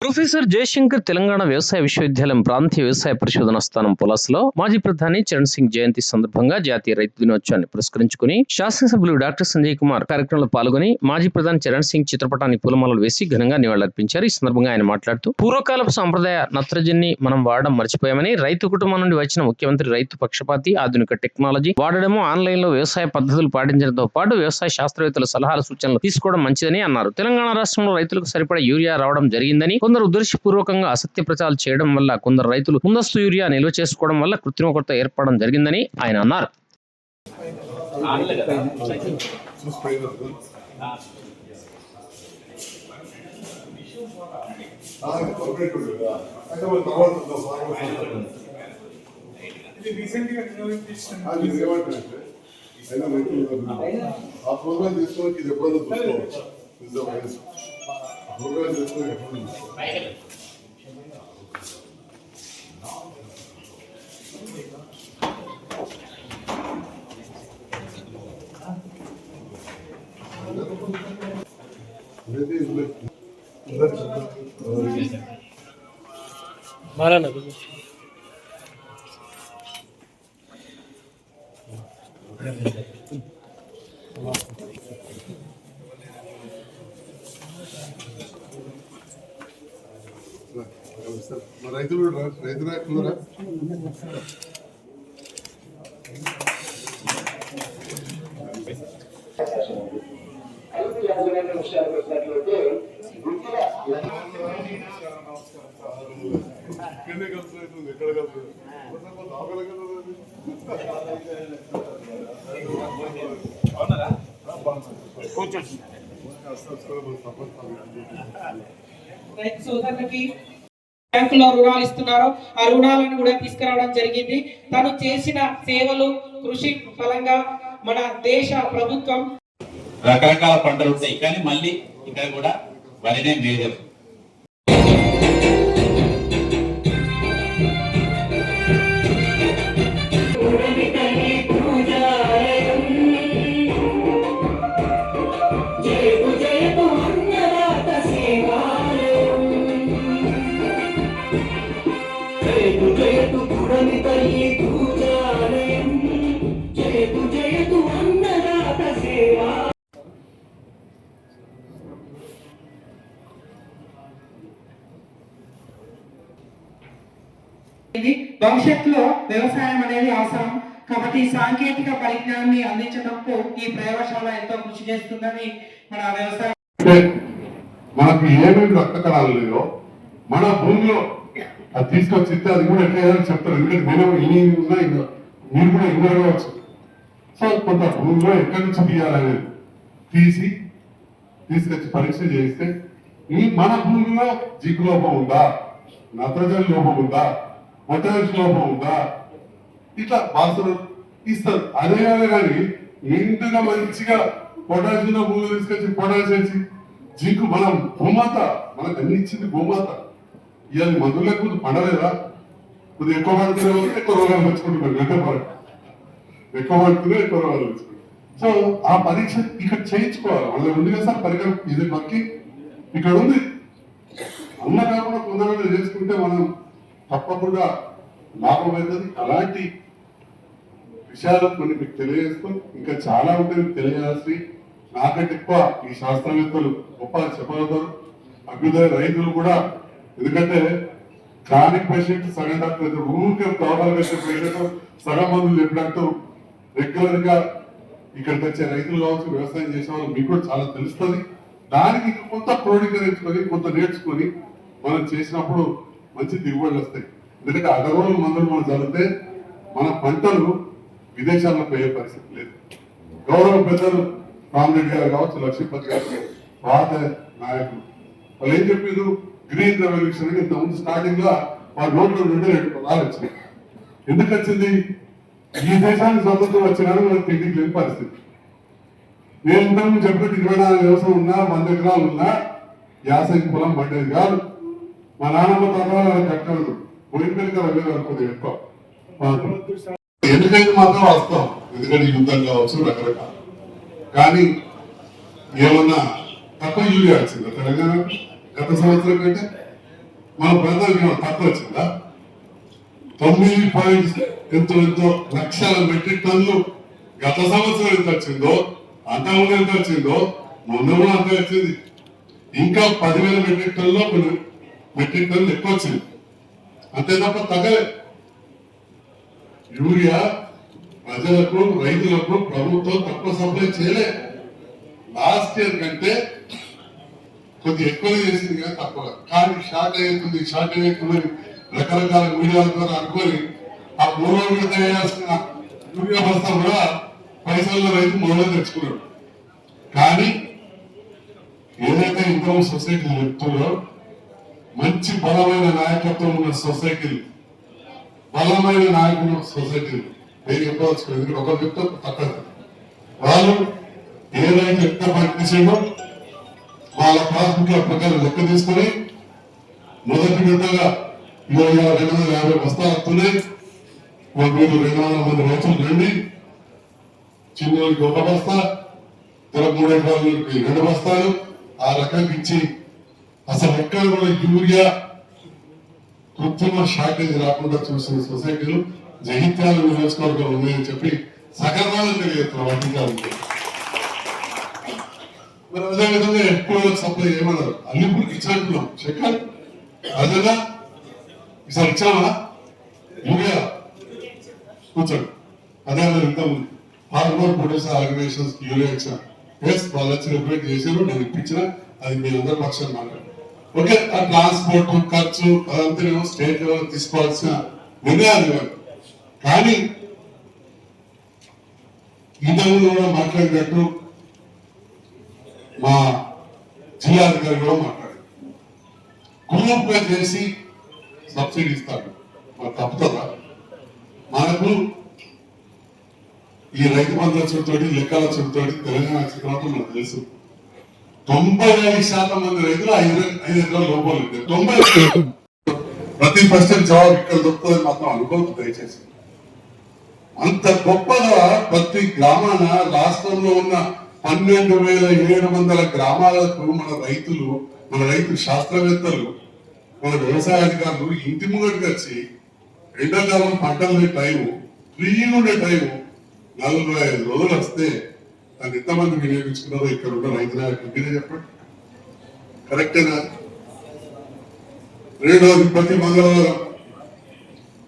Professor Jayashankar Telangana వ్యవసాయ విశ్వవిద్యాలయం ప్రాంతీయ వ్యవసాయ పరిశోధన స్థానం పులాస్లో మాజీ ప్రధాని చరణ్ సింగ్ జయంతి సందర్భంగా జాతీయ రైతు దినోత్సవాన్ని పురస్కరించుకుని శాసనసభ్యులు డాక్టర్ సంజయ్ కుమార్ కార్యక్రమంలో పాల్గొని మాజీ ప్రధాని చరణ్ సింగ్ చిత్రపటానికి పూలమాలలు వేసి ఘనంగా నివాళులర్పించారు. ఈ సందర్భంగా ఆయన మాట్లాడుతూ పూర్వకాలపు సాంప్రదాయ నత్రజన్ని మనం వాడడం మర్చిపోయామని రైతు కుటుంబం నుండి వచ్చిన ముఖ్యమంత్రి రైతు పక్షపాతి ఆధునిక టెక్నాలజీ వాడడము ఆన్లైన్లో వ్యవసాయ పద్ధతులు పాటించడంతో పాటు వ్యవసాయ శాస్త్రవేత్తల సలహాలు సూచనలు తీసుకోవడం మంచిదని అన్నారు. తెలంగాణ రాష్ట్రంలో రైతులకు సరిపడా యూరియా రావడం జరిగిందని కొందరు ఉద్దేశపూర్వకంగా అసత్య ప్రచారాలు చేయడం వల్ల కొందరు రైతులు ముందస్తు యూరియా నిల్వ చేసుకోవడం వల్ల కృత్రిమ కొరత ఏర్పడడం జరిగిందని ఆయన అన్నారు. అయినా రైతులు ఆ ప్రోగ్రామ్ చేసుకోవడానికి ఇది ఎప్పుడైనా చూసుకోవచ్చు. నిజమైన ఆ ప్రోగ్రామ్ చేసుకోవడానికి ఎప్పుడైనా చూసుకోవచ్చు అదైతే ఇందులో- ఇందులో చెప్తాను. మా రైతులు రైతు నాయకులురా ఇక్కడనే కలుస్తుంది ఎక్కడ లోపల కలుస్తుంది రైతు సోదరులకి బ్యాంకులో రుణాలు ఇస్తున్నారు ఆ రుణాలను కూడా తీసుకురావడం జరిగింది. తను చేసిన సేవలు కృషి ఫలంగా మన దేశ ప్రభుత్వం రకరకాల పంటలు ఉంటాయి. కానీ మళ్ళీ ఇక్కడ కూడా వరినే మేజర్ భవిష్యత్తులో వ్యవసాయం అనేది అవసరం. కాబట్టి సాంకేతిక పరిజ్ఞానాన్ని అందించడంకు ఈ ప్రయోగశాల ఎంతో కృషి చేస్తుందని మన వ్యవసాయ మనకు ఏమేమి రక్త కణాలు లేవో మన భూమిలో అది తీసుకొచ్చి అది కూడా ఎట్లా చెప్తారు. ఎందుకంటే నేను ఇన్ని ఉన్నా ఇంకా మీరు కూడా ఇన్ని అడగవచ్చు సో కొంత భూమిలో ఎక్కడి నుంచి తీయాలనేది తీసి తీసుకొచ్చి పరీక్ష చేస్తే ఈ మన భూమిలో జిగ్గు లోపం ఉందా? నత్రజని లోపం ఉందా? పొటాష్ లోపం ఉందా ఇట్లా బాసులు ఇస్తారు. అదే కానీ నిండుగా మంచిగా పొటాషియం భూమి తీసుకొచ్చి పొటాష్ వేసి మనం భూమాత మనకు అన్ని ఇచ్చింది భూమాత ఇవాళ మందులు లేకపోతే పడలేదా? కొద్దిగా ఎక్కువ పడుతున్న ఎక్కువ రోగాలు తెచ్చుకుంటున్నారు. గంట పడ ఎక్కువ పడుతున్నా ఎక్కువ రోగాలు సో ఆ పరీక్ష ఇక్కడ చేయించుకోవాలి. వాళ్ళ ఉంది కదా సార్ పరికరం. ఇది మనకి ఇక్కడ ఉంది. అన్న కాకుండా కొందరు చేసుకుంటే మనం తప్పకుండా లాభం అవుతుంది అలాంటి విషయాలు కొన్ని మీకు తెలియజేస్తూ ఇంకా చాలా ఉంటాయి మీకు తెలియజేయాల్సి నాకంటే ఎక్కువ ఈ శాస్త్రవేత్తలు గొప్ప చెప్పగలుగుతారు. అభ్యుదయ రైతులు కూడా ఎందుకంటే క్రానిక్ పేషెంట్ సగం డాక్టర్ ఊరికే ప్రాబ్లం వచ్చే పేషెంట్ సగం మందులు చెప్పినట్టు రెగ్యులర్గా ఇక్కడికి వచ్చే రైతులు కావచ్చు వ్యవసాయం చేసే వాళ్ళు మీకు కూడా చాలా తెలుస్తుంది. దానికి ఇంకా కొంత క్రోడీకరించుకొని కొంత నేర్చుకొని మనం చేసినప్పుడు మంచి దిగుబడులు వస్తాయి. ఎందుకంటే అడవులు మందులు మనం చదివితే మన పంటలు విదేశాల్లో పోయే పరిస్థితి లేదు. గౌరవ పెద్దలు రామరెడ్డి గారు కావచ్చు లక్ష్మీపతి గారు పాత నాయకులు. వాళ్ళు ఏం చెప్పారు గ్రీన్ రెవల్యూషన్ అని ఇంతకుముందు స్టార్టింగ్లో వారి నోట్లో నుండి రెండు పదాలు వచ్చినాయి. ఎందుకు వచ్చింది? ఈ దేశానికి స్వతంత్రం వచ్చినారు మనకు తిండికి లేని పరిస్థితి. నేను ఇంతకుముందు చెప్పినట్టు ఇరవై నాలుగు వ్యవసాయం ఉన్నా వంద ఎకరాలు ఉన్నా యాసంగి పొలం పడ్డది కాదు. మా నాన్నమ్మ తర్వాత కట్టడు పోయిన పెరిగి వేరే అనుకోదు ఎక్కువ. ఎందుకంటే మాత్రం వస్తాం? ఎందుకంటే యుద్ధం కావచ్చు రకరకాల. కానీ ఏమన్నా తక్కువ యూరియా వచ్చింది తెలంగాణ? గత సంవత్సరం కంటే మన ప్రాంతానికి తక్కువ వచ్చిందా తొమ్మిది పాయింట్ ఎంతో ఎంతో లక్షల మెట్రిక్ టన్లు గత సంవత్సరం ఎంత వచ్చిందో అంతకుముందు ఎంత వచ్చిందో ముందు కూడా అంతే వచ్చింది. ఇంకా పదివేల మెట్రిక్ టన్లో కొన్ని మెట్రిక్ టన్నులు ఎక్కువ వచ్చింది అంతే తప్ప తగ్గలే. యూరియా ప్రజలకు రైతులకు ప్రభుత్వం తక్కువ సప్లై చేయలే. లాస్ట్ ఇయర్ కంటే కొద్ది ఎక్కువ చేసింది కానీ తక్కువ. కానీ షార్ట్ అవుతుంది షార్ట్ అవుతుంది రకరకాల మీడియాల ద్వారా అనుకొని ఆ మూడో విడత వేయాల్సిన యూరియా బస్తా కూడా పైసల్లో రైతు మూడో తెచ్చుకున్నాడు. కానీ ఏదైతే ఇన్కమ్ సొసైటీ చెప్తుందో మంచి బలమైన నాయకత్వం ఉన్న సొసైటీలు బలమైన నాయకులు సొసైటీలు నేను చెప్పవచ్చు ఎందుకంటే ఒకరు చెప్తే తప్పదు వాళ్ళు ఏదైతే ఎంత పనిచేసిండో వాళ్ళ పాస్బుక్ల ప్రకారం లెక్క తీసుకొని మొదటి విడతగా ఇరవై రెండు వందల యాభై బస్తాలు వస్తున్నాయి. మీరు రెండు వందల మంది రైతులు రండి చిన్నోళ్ళకి ఒక బస్తా ఇతర మూడు ఎకరాలకి రెండు బస్తాలు. ఆ రకంగా ఇచ్చి అసలు ఎక్కడ కూడా యూరియా కృత్రిమ షార్టేజ్ రాకుండా చూసిన సొసైటీలు జగిత్యాల నియోజకవర్గం ఉన్నాయని చెప్పి సగర్వాలను తెలియజేస్తున్నాం అధికారులు మరి అదేవిధంగా ఎక్కువ సప్లై ఏమన్నారు? అల్లిపూర్కి ఇచ్చినట్టున్నాం చెక్కాలి అదేనా? ఈసారి ఇచ్చామా యూరియా? కూర్చోండి. అదే ఇంతకుముందు ఫార్మర్ ప్రొడ్యూసర్ ఆర్గనైజేషన్స్ యూరియా ఇచ్చాను ఎస్ వాళ్ళు వచ్చి రిప్రజెంట్ చేశారు నేను ఇప్పించిన అది మీ అందరి పక్షాన్ని మాట్లాడారు ఓకే ఆ ట్రాన్స్పోర్ట్ ఖర్చు అదంతా స్టేట్ లెవెల్ తీసుకోవాల్సిన నిర్ణయాలు కానీ ఇంతకుముందు కూడా మాట్లాడినట్టు మా జిల్లా అధికారి కూడా మాట్లాడారు. గ్రూప్గా చేసి సబ్సిడీ ఇస్తారు. మరి తప్పుతుందా? మనకు ఈ రైతు బంధుల చుట్టూడి లెక్కల చుట్టూడి తెలంగాణ చిత్రంతో మనకు తెలుసు. తొంభై ఐదు శాతం మంది రైతులు ఐదు ఐదు ఎకరాల లోపల ఉంటాయి తొంభై ప్రతి ప్రశ్న జవాబు ఇక్కడ దొరుకుతుందని మాత్రం అనుకోవద్దు దయచేసి. అంత గొప్పగా ప్రతి గ్రామాన రాష్ట్రంలో ఉన్న పన్నెండు వేల ఏడు వందల గ్రామాలకు మన రైతులు మన రైతు శాస్త్రవేత్తలు మన వ్యవసాయ అధికారులు ఇంటి ముంగడికి వచ్చి ఎండాకాలం పంటలు టైము ఫ్రీగా ఉండే టైము నలభై ఐదు రోజులు వస్తే దాన్ని ఎంతమంది వినియోగించుకున్నారో ఇక్కడ ఉన్న రైతు నాయకులు మీరే చెప్పండి. కరెక్టేనా? రెండవది ప్రతి మంగళవారం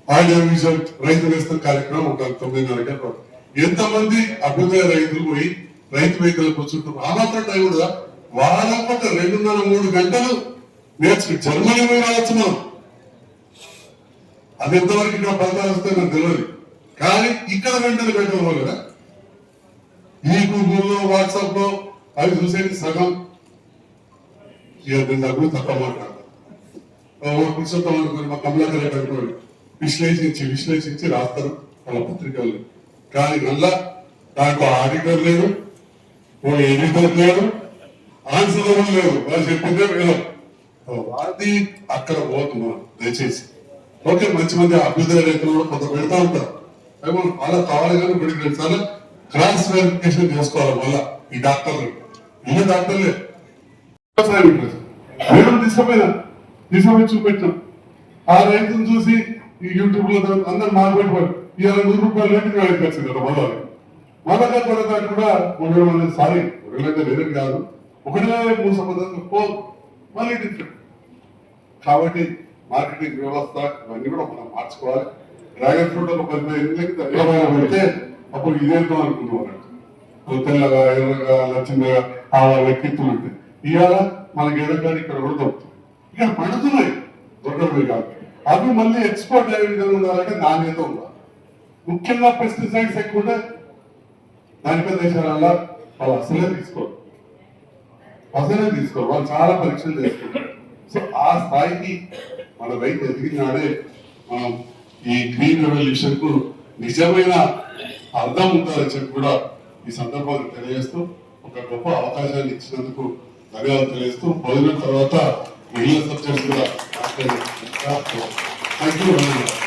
ఆడియో విజన్ రైతు నేస్తం కార్యక్రమం ఉంటుంది తొమ్మిదిన్నర గంటలు ఎంతమంది అభ్యుదయ రైతులు పోయి రైతు వెహికల్ కూర్చుంటారు ఆ మాత్రం టైం కూడా వాళ్ళ రెండున్నర మూడు గంటలు నేర్చుకు జర్మనీ పోయి రావచ్చు మనం. అది ఎంతవరకు ఇక్కడ ఫలితాలు వస్తాయి నాకు తెలియదు కానీ ఇక్కడ వెంటనే పెట్టడం కదా? ఈ గూగుల్లో వాట్సాప్లో అవి చూసేది సగం. ఇక దీని దగ్గర తక్కువ మాట్లాడతాం పురుషోత్తం అనుకుని మా కమలాకర్ రెడ్డి అనుకోండి విశ్లేషించి విశ్లేషించి రాస్తారు వాళ్ళ పత్రికలు కానీ మళ్ళా దాంట్లో ఆడిటర్ లేరు ఓ ఎడిటర్ లేరు ఆన్సర్ లేదు వాళ్ళు చెప్పిందే వినం. అది అక్కడ పోదు మనం దయచేసి. ఓకే మంచి మంది అభ్యుదయ రైతులు కొంత పెడతా ఉంటారు. అవి మనం అలా కావాలి కానీ ఇప్పుడు రెండు క్రాస్ వెరిఫికేషన్ చేసుకోవాలి మళ్ళా ఈ డాక్టర్లు ఈ డాక్టర్లే వ్యవసాయం ఇంట్రెస్ట్ నేను తీసుకుపోయినా తీసుకుపోయి చూపెట్టాం. ఆ రైతును చూసి ఈ యూట్యూబ్లో అందరు నాకు ఇవాళ నూరు రూపాయలు రేటు వేడికి వచ్చింది అక్కడ మళ్ళా మళ్ళా కొడతాడు కూడా ఉండడం అనేది సారీ రెండు లేదని కాదు. ఒకటే మూడు సంవత్సరాలు పో మళ్ళీ డిఫరెంట్ కాబట్టి మార్కెటింగ్ వ్యవస్థ ఇవన్నీ కూడా మనం మార్చుకోవాలి. డ్రాగన్ ఫ్రూట్ ఒక పది ఎనిమిదికి పెడితే అప్పుడు ఇదేంటో అనుకున్నాం తెల్లగా ఎర్రగా లచ్చిందగా ఆ వ్యక్తిత్వం ఉంటాయి ఇవాళ మనకి ఎడగాడి ఇక్కడ కూడా దొరుకుతుంది. ఇక్కడ పడుతున్నాయి దొరకడమే కాదు. అవి మళ్ళీ ఎక్స్పోర్ట్ అయ్యే విధంగా ఉండాలంటే నాణ్యత ఉండాలి. ముఖ్యంగా పెస్టిసైడ్స్ ఎక్కువ ఉంటే దానిపై దేశాల వాళ్ళు అసలే తీసుకోరు. అసలే తీసుకోరు. వాళ్ళు చాలా పరీక్షలు చేసుకుంటారు సో ఆ స్థాయికి మన రైతు ఎదిగినాడే మనం ఈ గ్రీన్ రెవల్యూషన్కు నిజమైన అర్థం ఉంటుందని చెప్పి కూడా ఈ సందర్భాన్ని తెలియజేస్తూ ఒక గొప్ప అవకాశాన్ని ఇచ్చినందుకు ధన్యవాదాలు తెలియజేస్తూ భోజనం తర్వాత మిగిలిన సబ్జెక్ట్స్ కూడా థ్యాంక్ యూ